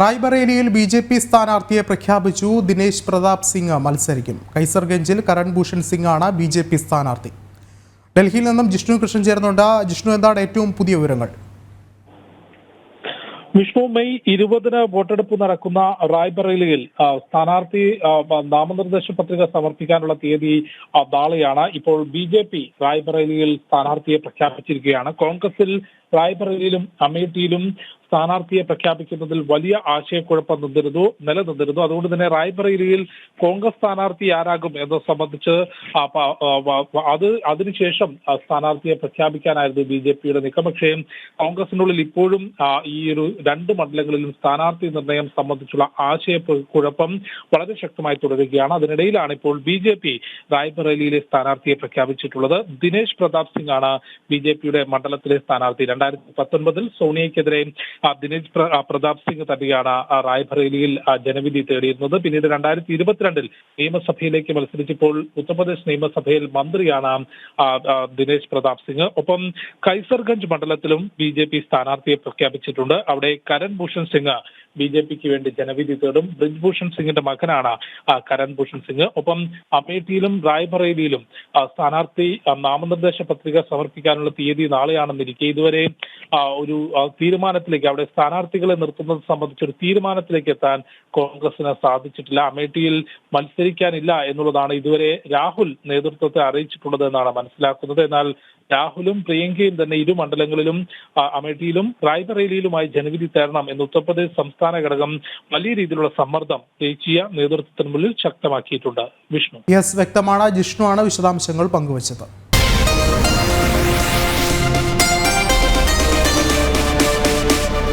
റായ്ബറേലിയിൽ B J P സ്ഥാനാർത്ഥിയെ പ്രഖ്യാപിച്ചു ദിനേശ് പ്രതാപ് സിംഗ് മത്സരിക്കും. കൈസർഗഞ്ചിൽ കരൺ ഭൂഷൺ സിംഗ് ആണ് ബി ജെ പി സ്ഥാനാർത്ഥി. ഡൽഹിയിൽ നിന്നും ജിഷ്ണു കൃഷ്ണൻ ചേർന്നുണ്ട് ജിഷ്ണു എന്താണ് ഏറ്റവും പുതിയ വിവരങ്ങൾ? വിഷ്ണു മെയ് ഇരുപതിന് വോട്ടെടുപ്പ് നടക്കുന്ന റായ്ബറേലിയിൽ സ്ഥാനാർത്ഥി നാമനിർദ്ദേശ പത്രിക സമർപ്പിക്കാനുള്ള തീയതി നാളെയാണ്. ഇപ്പോൾ ബി ജെ പി റായ്ബറേലിയിൽ സ്ഥാനാർത്ഥിയെ പ്രഖ്യാപിച്ചിരിക്കുകയാണ്. കോൺഗ്രസിൽ റായ്ബറേലിയിലും അമേഠിയിലും സ്ഥാനാർത്ഥിയെ പ്രഖ്യാപിക്കുന്നതിൽ വലിയ ആശയക്കുഴപ്പം നിന്നിരുന്നു നിലനിന്നിരുന്നു. അതുകൊണ്ട് തന്നെ റായ്ബറേലിയിൽ കോൺഗ്രസ് സ്ഥാനാർത്ഥി ആരാകും എന്നത് സംബന്ധിച്ച് അത് അതിനുശേഷം സ്ഥാനാർത്ഥിയെ പ്രഖ്യാപിക്കാനായിരുന്നു ബി ജെ പിയുടെ നീക്കം. പക്ഷേ കോൺഗ്രസിനുള്ളിൽ ഇപ്പോഴും ഈ ഒരു രണ്ട് മണ്ഡലങ്ങളിലും സ്ഥാനാർത്ഥി നിർണയം സംബന്ധിച്ചുള്ള ആശയ കുഴപ്പം വളരെ ശക്തമായി തുടരുകയാണ്. അതിനിടയിലാണ് ഇപ്പോൾ ബി ജെ പി റായ്ബറേലിയിലെ സ്ഥാനാർത്ഥിയെ പ്രഖ്യാപിച്ചിട്ടുള്ളത്. ദിനേശ് പ്രതാപ് സിംഗ് ആണ് ബി ജെ പിയുടെ മണ്ഡലത്തിലെ സ്ഥാനാർത്ഥി. രണ്ടായിരത്തി പത്തൊൻപതിൽ സോണിയയ്ക്കെതിരെ ദിനേശ് പ്രതാപ് സിംഗ് തന്നെയാണ് റായ്ബറേലിയിൽ ജനവിധി തേടിയിരുന്നത്. പിന്നീട് രണ്ടായിരത്തി ഇരുപത്തിരണ്ടിൽ നിയമസഭയിലേക്ക് മത്സരിച്ചപ്പോൾ ഉത്തർപ്രദേശ് നിയമസഭയിൽ മന്ത്രിയാണ് ദിനേശ് പ്രതാപ് സിംഗ്. ഒപ്പം കൈസർഗഞ്ച് മണ്ഡലത്തിലും ബി ജെ പി സ്ഥാനാർത്ഥിയെ പ്രഖ്യാപിച്ചിട്ടുണ്ട്. അവിടെ കരൺ ഭൂഷൺ സിംഗ് ബി ജെ പിക്ക് വേണ്ടി ജനവിധി തേടും ബ്രിജ്ഭൂഷൺ സിംഗിന്റെ മകനാണ് കരൺ ഭൂഷൺ സിംഗ്. ഒപ്പം അമേഠിയിലും റായ്ബറേലിയിലും സ്ഥാനാർത്ഥി നാമനിർദ്ദേശ പത്രിക സമർപ്പിക്കാനുള്ള തീയതി നാളെയാണെന്നിരിക്കെ ഇതുവരെ ഒരു തീരുമാനത്തിലേക്ക് അവിടെ സ്ഥാനാർത്ഥികളെ നിർത്തുന്നത് സംബന്ധിച്ച് ഒരു തീരുമാനത്തിലേക്ക് എത്താൻ കോൺഗ്രസിന് സാധിച്ചിട്ടില്ല. അമേഠിയിൽ മത്സരിക്കാനില്ല എന്നുള്ളതാണ് ഇതുവരെ രാഹുൽ നേതൃത്വത്തെ അറിയിച്ചിട്ടുള്ളത് എന്നാണ് മനസ്സിലാക്കുന്നത്. എന്നാൽ രാഹുലും പ്രിയങ്കയും തന്നെ ഇരു മണ്ഡലങ്ങളിലും അമേഠിയിലും റായ്ബറേലിയിലുമായി ജനവിധി തേടണം എന്ന് ഉത്തർപ്രദേശ് സംസ്ഥാന ഘടകം വലിയ രീതിയിലുള്ള സമ്മർദ്ദം ദേശീയ നേതൃത്വത്തിന് മുന്നിൽ ശക്തമാക്കിയിട്ടുണ്ട്. വിഷ്ണു. യെസ് വ്യക്തമാണ്. ജിഷ്ണു ആണ് വിശദാംശങ്ങൾ പങ്കുവച്ചത്.